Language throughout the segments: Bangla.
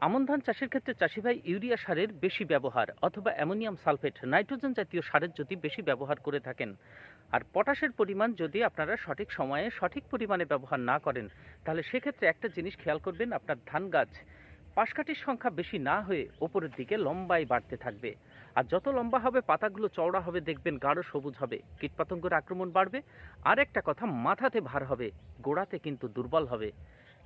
আমন ধান চাষের ক্ষেত্রে চাষি ভাই ইউরিয়া সারের বেশি ব্যবহার অথবা অ্যামোনিয়াম সালফেট, নাইট্রোজেন জাতীয় সারের যদি বেশি ব্যবহার করে থাকেন। আর পটাশের পরিমাণ যদি আপনারা সঠিক সময়ে সঠিক পরিমাণে ব্যবহার না করেন, তাহলে সেক্ষেত্রে একটা জিনিস খেয়াল করবেন, আপনার ধান গাছ পাশকাঠির সংখ্যা বেশি না হয়ে ওপরের দিকে লম্বায় বাড়তে থাকবে। আর যত লম্বা হবে, পাতাগুলো চওড়া হবে, দেখবেন গাঢ় সবুজ হবে। কীটপতঙ্গের আক্রমণ বাড়বে। আর একটা কথা, মাথাতে ভার হবে, গোড়াতে কিন্তু দুর্বল হবে।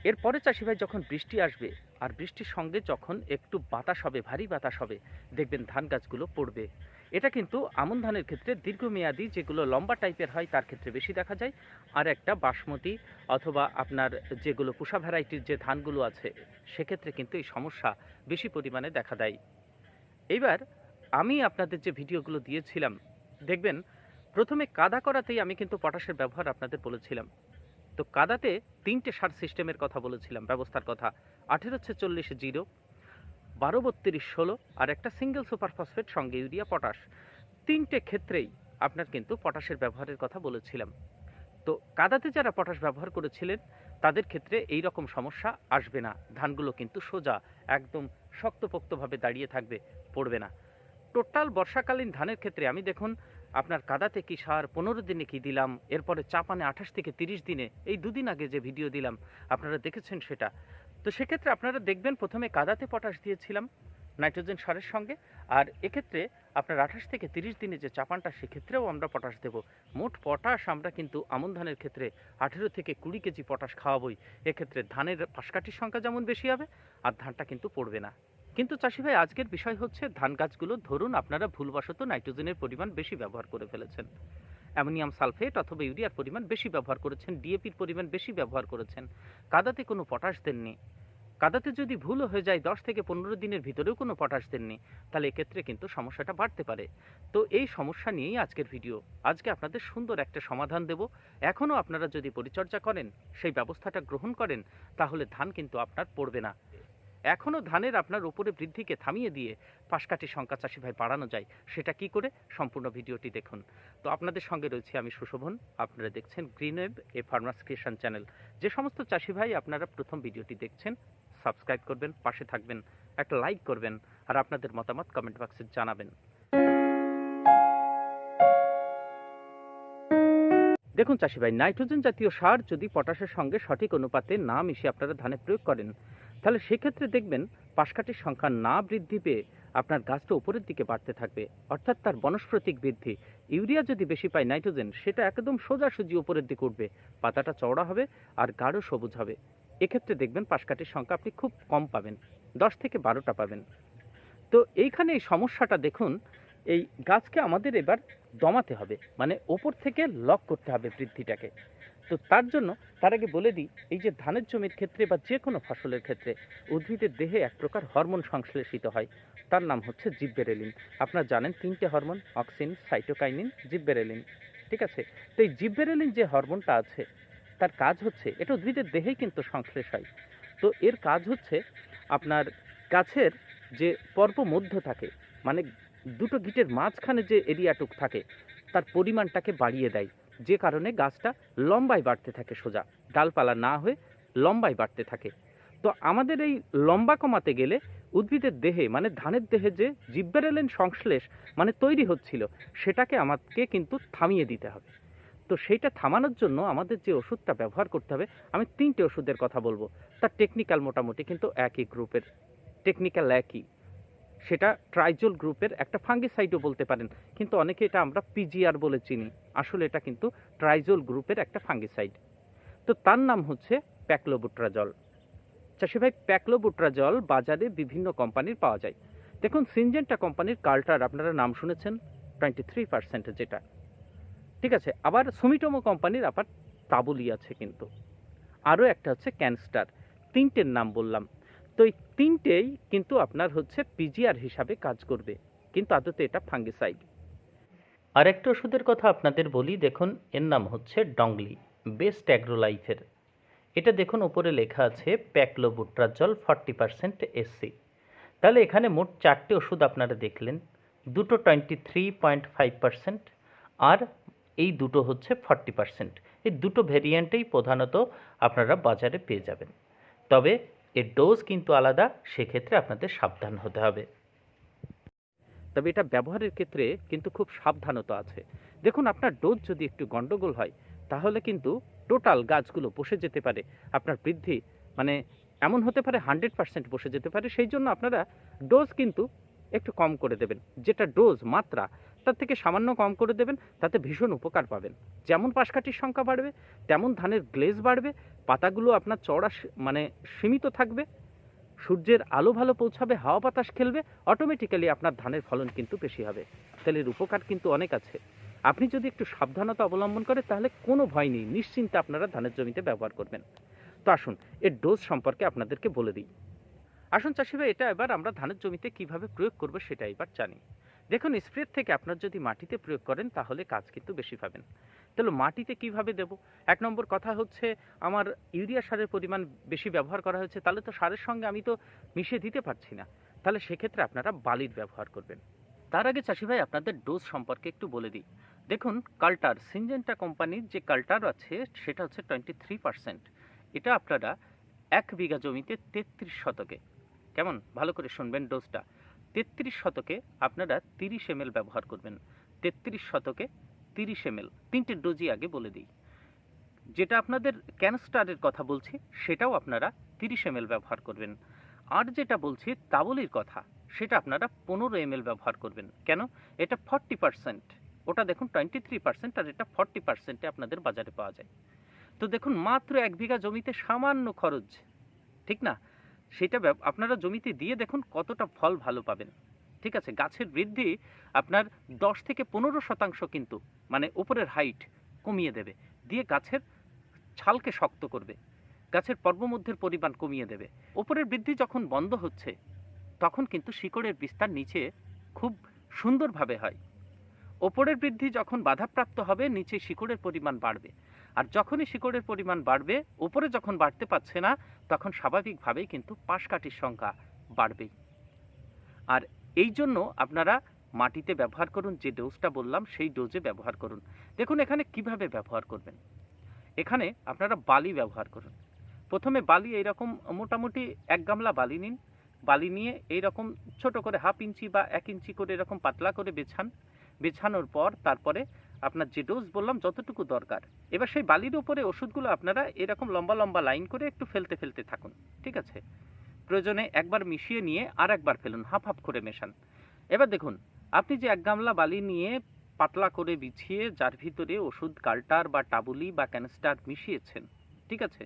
এরপরে চাষি ভাই যখন বৃষ্টি আসবে, আর বৃষ্টির সঙ্গে যখন একটু বাতাস হবে, ভারী বাতাস হবে, দেখবেন ধান গাছগুলো পড়বে। এটা কিন্তু আমন ধানের ক্ষেত্রে দীর্ঘমেয়াদী যেগুলো লম্বা টাইপের হয়, তার ক্ষেত্রে বেশি দেখা যায়। আর একটা বাসমতি অথবা আপনার যেগুলো পুষা ভ্যারাইটির যে ধানগুলো আছে, সেক্ষেত্রে কিন্তু এই সমস্যা বেশি পরিমাণে দেখা দেয়। এইবার আমি আপনাদের যে ভিডিওগুলো দিয়েছিলাম, দেখবেন প্রথমে কাদা করাতেই আমি কিন্তু পটাশের ব্যবহার আপনাদের বলেছিলাম। তো কাদাতে তিনটে সার সিস্টেমের কথা বলেছিলাম, ব্যবস্থার কথা। আঠেরো ছেচল্লিশ জিরো, বারো বত্রিশ ষোলো আর একটা সিঙ্গেল সুপার ফসফেট সঙ্গে ইউরিয়া পটাশ তিনটে ক্ষেত্রেই আপনার কিন্তু পটাশের ব্যবহারের কথা বলেছিলাম। তো কাদাতে যারা পটাশ ব্যবহার করেছিলেন, তাদের ক্ষেত্রে এই রকম সমস্যা আসবে না। ধানগুলো কিন্তু সোজা, একদম শক্তপোক্তভাবে দাঁড়িয়ে থাকবে, পড়বে না। টোটাল বর্ষাকালীন ধানের ক্ষেত্রে আমি দেখুন আপনার কাদাতে কি সার পনেরো দিনে কি দিলাম? এরপরে চাপানে আঠাশ থেকে তিরিশ দিনে এই দুদিন আগে যে ভিডিও দিলাম, আপনারা দেখেছেন সেটা। তো সেক্ষেত্রে আপনারা দেখবেন প্রথমে কাদাতে পটাশ দিয়েছিলাম নাইট্রোজেন সারের সঙ্গে, আর এক্ষেত্রে আপনার আঠাশ থেকে তিরিশ দিনে যে চাপানটা, সেক্ষেত্রেও আমরা পটাশ দেব। মোট পটাশ আমরা কিন্তু আমন ধানের ক্ষেত্রে আঠেরো থেকে কুড়ি কেজি পটাশ খাওয়াবই। এক্ষেত্রে ধানের পাশকাঠির সংখ্যা যেমন বেশি হবে, আর ধানটা কিন্তু পড়বে না। কিন্তু চাষি ভাই, আজকের বিষয় হচ্ছে ধান গাছগুলো ধরুন আপনারা ভুলবশত নাইট্রোজেনের পরিমাণ বেশি ব্যবহার করে ফেলেছেন। অ্যামোনিয়াম সালফেট অথবা ইউরিয়ার পরিমাণ বেশি ব্যবহার করেছেন, ডিএপির পরিমাণ বেশি ব্যবহার করেছেন। কাদাতে কোনো পটাশ দেননি। কাদাতে যদি ভুলও হয়ে যায়, দশ থেকে পনেরো দিনের ভিতরেও কোনো পটাশ দেননি, তাহলে এক্ষেত্রে কিন্তু সমস্যাটা বাড়তে পারে। তো এই সমস্যা নিয়েই আজকের ভিডিও। আজকে আপনাদের সুন্দর একটা সমাধান দেব। এখনও আপনারা যদি পরিচর্যা করেন, সেই ব্যবস্থাটা গ্রহণ করেন, তাহলে ধান কিন্তু আপনার পড়বে না। এখনও ধানের আপনার উপরে বৃদ্ধিকে থামিয়ে দিয়ে পাশকাঠির সংখ্যা চাষি ভাই বাড়ানো যায়, সেটা কি করে? সম্পূর্ণ ভিডিওটি দেখুন। তো আপনাদের সঙ্গে রয়েছে আমি সুশোভন, আপনারা দেখছেন green web a farmers creation channel যে সমস্ত চাষি ভাই আপনারা প্রথম ভিডিওটি দেখছেন সাবস্ক্রাইব করবেন, পাশে থাকবেন, একটা লাইক করবেন, আর আপনাদের মতামত কমেন্ট বক্সে জানাবেন। দেখুন চাষি ভাই নাইট্রোজেন জাতীয় সার যদি পটাশের সঙ্গে সঠিক অনুপাতে না মিশিয়ে আপনারা ধানে প্রয়োগ করেন তাহলে সেক্ষেত্রে দেখবেন পাশকাঠির সংখ্যা না বৃদ্ধি পেয়ে আপনার গাছটা উপরের দিকে বাড়তে থাকবে। অর্থাৎ তার বনস্প্রতিক বৃদ্ধি। ইউরিয়া যদি বেশি পায় নাইট্রোজেন, সেটা একদম সোজাসুজি উপরের দিকে উঠবে। পাতাটা চওড়া হবে আর গাঢ় সবুজ হবে। এক্ষেত্রে দেখবেন পাশকাঠির সংখ্যা আপনি খুব কম পাবেন। দশ থেকে বারোটা পাবেন। তো এইখানে এই সমস্যাটা দেখুন, এই গাছকে আমাদের এবার দমাতে হবে। মানে ওপর থেকে লক করতে হবে বৃদ্ধিটাকে। তো তার জন্য তার আগে বলে দিই, এই যে ধানের জমির ক্ষেত্রে বা যে কোনো ফসলের ক্ষেত্রে উদ্ভিদের দেহে এক প্রকার হরমোন সংশ্লেষিত হয়। তার নাম হচ্ছে জিব্বেরেলিন। আপনারা জানেন তিনটে হরমোন, অক্সিন, সাইটোকাইনিন, জিব্বেরেলিন। ঠিক আছে? তো এই জিব্বেরেলিন যে হরমোনটা আছে, তার কাজ হচ্ছে, এটা উদ্ভিদের দেহেই কিন্তু সংশ্লেষ হয়। তো এর কাজ হচ্ছে আপনার গাছের যে পর্ব মধ্য থাকে মানে দুটো গিটের মাঝখানে যে এরিয়াটুক থাকে, তার পরিমাণটাকে বাড়িয়ে দেয়। যে কারণে গাছটা লম্বায় বাড়তে থাকে সোজা, ডালপালা না হয়ে লম্বায় বাড়তে থাকে। তো আমাদের এই লম্বা কমাতে গেলে উদ্ভিদের দেহে মানে ধানের দেহে যে জিব্বেরেলিন সংশ্লেষ মানে তৈরি হচ্ছিল, সেটাকে আমাকে কিন্তু থামিয়ে দিতে হবে। তো সেইটা থামানোর জন্য আমাদের যে ওষুধটা ব্যবহার করতে হবে, আমি তিনটে ওষুধের কথা বলব। তার টেকনিক্যাল মোটামুটি কিন্তু একই গ্রুপের টেকনিক্যাল একই। সেটা ট্রাইজোল গ্রুপের একটা ফাঙ্গিসাইডও বলতে পারেন। কিন্তু অনেকে এটা আমরা পিজিআর বলে চিনি। আসলে এটা কিন্তু ট্রাইজোল গ্রুপের একটা ফাঙ্গিসাইড। তো তার নাম হচ্ছে প্যাকলোবুট্রাজল। চাষি ভাই, প্যাকলোবুট্রাজল বাজারে বিভিন্ন কোম্পানির পাওয়া যায়। দেখুন, সিনজেন্টা কোম্পানির কাল্টার আপনারা নাম শুনেছেন, টোয়েন্টি থ্রি পার্সেন্ট যেটা। ঠিক আছে, আবার সুমিটোমো কোম্পানির আবার তাবুলি আছে কিন্তু। আরও একটা হচ্ছে ক্যানস্টার। তিনটের নাম বললাম। তো এই তিনটেই কিন্তু আপনার হচ্ছে পিজিআর হিসাবে কাজ করবে। কিন্তু আদতে এটা ফাঙ্গিসাইড। আরেকটা ওষুধের কথা আপনাদের বলি, দেখুন, এর নাম হচ্ছে ডংলি, বেস্ট অ্যাগ্রোলাইফের। এটা দেখুন, ওপরে লেখা আছে, প্যাকলোবুট্রাজল ফর্টি পার্সেন্ট এসসি। তাহলে এখানে মোট চারটে ওষুধ আপনারা দেখলেন, দুটো twenty three point five percent আর এই দুটো হচ্ছে ফর্টি পার্সেন্ট। এই দুটো ভেরিয়েন্টেই প্রধানত আপনারা বাজারে পেয়ে যাবেন। তবে এর ডোজ কিন্তু আলাদা, সেক্ষেত্রে আপনাদের সাবধান হতে হবে। তবে এটা ব্যবহারের ক্ষেত্রে কিন্তু খুব সাবধানতা আছে। দেখুন, আপনার ডোজ যদি একটু গন্ডগোল হয়, তাহলে কিন্তু টোটাল গাছগুলো বসে যেতে পারে, আপনার বৃদ্ধি মানে এমন হতে পারে হান্ড্রেড পার্সেন্ট বসে যেতে পারে, সেই জন্য আপনারা ডোজ কিন্তু একটু কম করে দেবেন, যেটা ডোজ মাত্রা তার থেকে সামান্য কম করে দেবেন, তাতে ভীষণ উপকার পাবেন। যেমন পাশকাঠির সংখ্যা বাড়বে, তেমন ধানের গ্লেজ বাড়বে, পাতাগুলো আপনার চড়া মানে সীমিত থাকবে, সূর্যের আলো ভালো পৌঁছাবে, হাওয়া বাতাস খেলবে অটোমেটিক্যালি আপনার ধানের ফলন কিন্তু বেশি হবে। তাহলে এর উপকার কিন্তু অনেক আছে। আপনি যদি একটু সাবধানতা অবলম্বন করেন, তাহলে কোনো ভয় নেই, নিশ্চিন্তে আপনারা ধানের জমিতে ব্যবহার করবেন। তো আসুন, এর ডোজ সম্পর্কে আপনাদেরকে বলে দিই। আসুন চাষি ভাই এটা এবার আমরা ধানের জমিতে কীভাবে প্রয়োগ করব সেটা এবার জানি। দেখুন স্প্রে থেকে আপনার যদি মাটিতে প্রয়োগ করেন, তাহলে কাজ কিন্তু বেশি পাবেন। তাহলে মাটিতে কীভাবে দেব? এক নম্বর কথা হচ্ছে, আমার ইউরিয়া সারের পরিমাণ বেশি ব্যবহার করা হয়েছে, তাহলে তো সারের সঙ্গে আমি তো মিশিয়ে দিতে পারছি না। তাহলে সেক্ষেত্রে আপনারা বালির ব্যবহার করবেন। তার আগে চাষি ভাই, আপনাদের ডোজ সম্পর্কে একটু বলে দিই। দেখুন, কাল্টার, সিনজেন্টা কোম্পানির যে কাল্টার আছে, সেটা হচ্ছে টোয়েন্টি থ্রি পার্সেন্ট। এটা আপনারা এক বিঘা জমিতে তেত্রিশ শতকে। কেমন? ভালো করে শুনবেন ডোজটা। তেত্রিশ শতকে আপনারা তিরিশ এম ব্যবহার করবেন। তেত্রিশ শতকে তিরিশ এম তিনটে ডোজই আগে বলে দিই। যেটা আপনাদের ক্যানস্টারের কথা বলছি, সেটাও আপনারা তিরিশ এম ব্যবহার করবেন। আর যেটা বলছি, তাবলির কথা, সেটা আপনারা পনেরো এম ব্যবহার করবেন। কেন? এটা ফর্টি পার্সেন্ট। ওটা দেখুন টোয়েন্টি থ্রি পার্সেন্ট আর এটা ফর্টি পার্সেন্টে আপনাদের বাজারে পাওয়া যায়। তো দেখুন, মাত্র এক বিঘা জমিতে সামান্য খরচ, ঠিক না? সেটা আপনারা জমিতে দিয়ে দেখুন কতটা ফল ভালো পাবেন। ঠিক আছে? গাছের বৃদ্ধি আপনার দশ থেকে পনেরো শতাংশ কিন্তু মানে উপরের হাইট কমিয়ে দেবে। দিয়ে গাছের ছালকে শক্ত করবে। গাছের পর্বমধ্যের পরিমাণ কমিয়ে দেবে। উপরের বৃদ্ধি যখন বন্ধ হচ্ছে, তখন কিন্তু শিকড়ের বিস্তার নিচে খুব সুন্দরভাবে হয়। ওপরের বৃদ্ধি যখন বাধাপ্রাপ্ত হবে, নিচে শিকড়ের পরিমাণ বাড়বে। আর যখনই শিকড়ের পরিমাণ বাড়বে, উপরে যখন বাড়তে পারছে না, তখন স্বাভাবিকভাবেই কিন্তু পাশকাঠির সংখ্যা বাড়বেই। আর এই জন্য আপনারা মাটিতে ব্যবহার করুন, যে ডোজটা বললাম, সেই ডোজে ব্যবহার করুন। দেখুন এখানে কীভাবে ব্যবহার করবেন। এখানে আপনারা বালি ব্যবহার করুন। প্রথমে বালি এইরকম মোটামুটি এক গামলা বালি নিন। বালি নিয়ে এইরকম ছোট করে হাফ ইঞ্চি বা এক ইঞ্চি করে এরকম পাতলা করে বেছান। বেছানোর পর তারপরে আপনার যে ডোজ বললাম যতটুকু দরকার। এবার সেই বালির উপরে ওষুধগুলো আপনারা এরকম লম্বা লম্বা লাইন করে একটু ফেলতে ফেলতে থাকুন, ঠিক আছে? প্রয়োজনে একবার মিশিয়ে নিয়ে আর একবার ফেলুন, হাফ হাফ করে মেশান। এবার দেখুন, আপনি যে এক গামলা বালি নিয়ে পাতলা করে বিছিয়ে যার ভিতরে ওষুধ কাল্টার বা টাবুলি বা ক্যানস্টার মিশিয়েছেন, ঠিক আছে?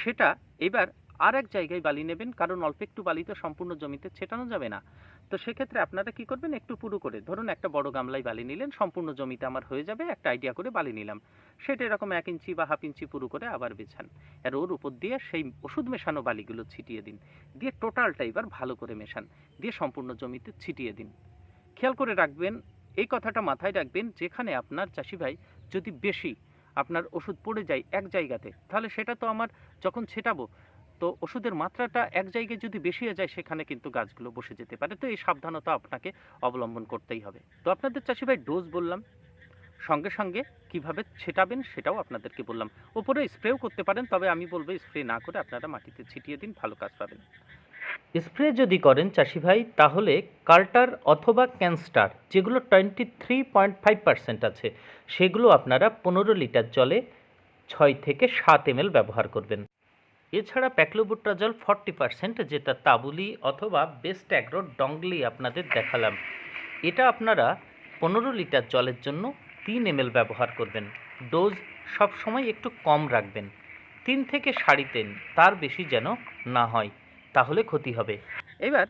সেটা এবার আর এক জায়গায় বালি নেবেন, কারণ অল্প একটু বালি তো সম্পূর্ণ জমিতে ছেটানো যাবে না। তো সেক্ষেত্রে আপনারা কি করবেন, একটু পুরো করে, ধরুন একটা বড় গামলায় বালি নিলেন, সম্পূর্ণ জমিতে আমার হয়ে যাবে, একটা আইডিয়া করে বালি নিলাম। সেটা এরকম এক ইঞ্চি বা হাফ ইঞ্চি পুরো করে আবার বেছান। আর ওর উপর দিয়ে সেই ওষুধ মেশানো বালিগুলো ছিটিয়ে দিন। দিয়ে টোটালটা এবার ভালো করে মেশান। দিয়ে সম্পূর্ণ জমিতে ছিটিয়ে দিন। খেয়াল করে রাখবেন, এই কথাটা মাথায় রাখবেন, যেখানে আপনার চাষি ভাই যদি বেশি আপনার ওষুধ পড়ে যায় এক জায়গাতে, তাহলে সেটা তো আমার যখন ছেটাবো তো ওষুধের মাত্রাটা এক জায়গায় যদি বেশি হয়ে যায়, সেখানে কিন্তু গাছগুলো বসে যেতে পারে। তো এই সাবধানতা আপনাকে অবলম্বন করতেই হবে। তো আপনাদের চাষি ভাই ডোজ বললাম, সঙ্গে সঙ্গে কীভাবে ছেটাবেন সেটাও আপনাদেরকে বললাম। ওপরে স্প্রেও করতে পারেন, তবে আমি বলব স্প্রে না করে আপনারা মাটিতে ছিটিয়ে দিন, ভালো কাজ পাবেন। স্প্রে যদি করেন চাষি ভাই, তাহলে কাল্টার অথবা ক্যানস্টার, যেগুলো twenty three point five percent আছে, সেগুলো আপনারা পনেরো লিটার জলে ছয় থেকে সাত এম ব্যবহার করবেন। এছাড়া প্যাকলোবুট্রাজল ফর্টি পার্সেন্ট, যেটা তাবুলি অথবা বেস্ট অ্যাগ্রো ডংলি আপনাদের দেখালাম। এটা আপনারা পনেরো লিটার জলের জন্য তিন এম ব্যবহার করবেন। ডোজ সব সময় একটু কম রাখবেন। তিন থেকে সাড়ে তিন, তার বেশি যেন না হয়, তাহলে ক্ষতি হবে। এবার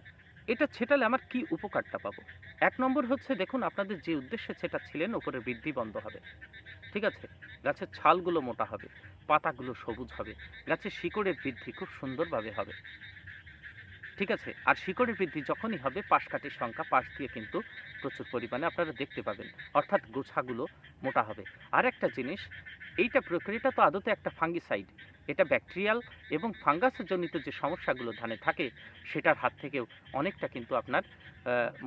এটা ছেটালে আমার কি উপকারটা পাবো? এক নম্বর হচ্ছে, দেখুন, আপনাদের যে উদ্দেশ্যে ছেটাচ্ছিলেন, ওপরে বৃদ্ধি বন্ধ হবে। ঠিক আছে? গাছের ছালগুলো মোটা হবে, পাতাগুলো সবুজ হবে, গাছের শিকড়ের বৃদ্ধি খুব সুন্দরভাবে হবে। ঠিক আছে? আর শিকড়ের বৃদ্ধি যখনই হবে পাশকাঠির সংখ্যা পাশ দিয়ে কিন্তু প্রচুর পরিমাণে আপনারা দেখতে পাবেন। অর্থাৎ গোছাগুলো মোটা হবে। আর একটা জিনিস, এইটা প্রক্রিয়াটা তো আদতে একটা ফাঙ্গিসাইড। এটা ব্যাকটেরিয়াল এবং ফাঙ্গাসজনিত যে সমস্যাগুলো ধানে থাকে, সেটার হাত থেকেও অনেকটা কিন্তু আপনার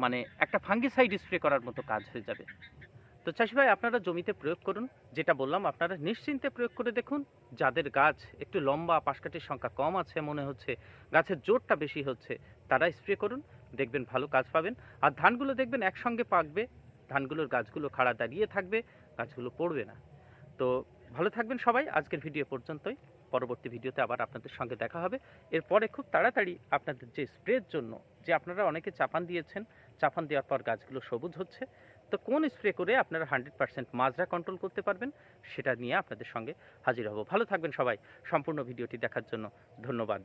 মানে একটা ফাঙ্গিসাইড স্প্রে করার মতো কাজ হয়ে যাবে। তো চাষি ভাই, আপনারা জমিতে প্রয়োগ করুন। যেটা বললাম, আপনারা নিশ্চিন্তে প্রয়োগ করে দেখুন, যাদের গাছ একটু লম্বা, পাশকাঠির সংখ্যা কম আছে মনে হচ্ছে, গাছের জোরটা বেশি হচ্ছে তারা স্প্রে করুন, দেখবেন ভালো কাজ পাবেন। আর ধানগুলো দেখবেন একসঙ্গে পাকবে, ধানগুলোর গাছগুলো খাড়া দাঁড়িয়ে থাকবে, গাছগুলো পড়বে না। তো ভালো থাকবেন সবাই, আজকের ভিডিও পর্যন্তই। পরবর্তী ভিডিওতে আবার আপনাদের সঙ্গে দেখা হবে। এরপরে খুব তাড়াতাড়ি আপনাদের যে স্প্রের জন্য, যে আপনারা অনেকে চাপান দিয়েছেন, চাপান দেওয়ার পর গাছগুলো সবুজ হচ্ছে তো কোন স্প্রে করে আপনারা হান্ড্রেড পার্সেন্ট মাজরা কন্ট্রোল করতে পারবেন, সেটা নিয়ে আপনাদের সঙ্গে হাজির হব। ভালো থাকবেন সবাই। সম্পূর্ণ ভিডিওটি দেখার জন্য ধন্যবাদ।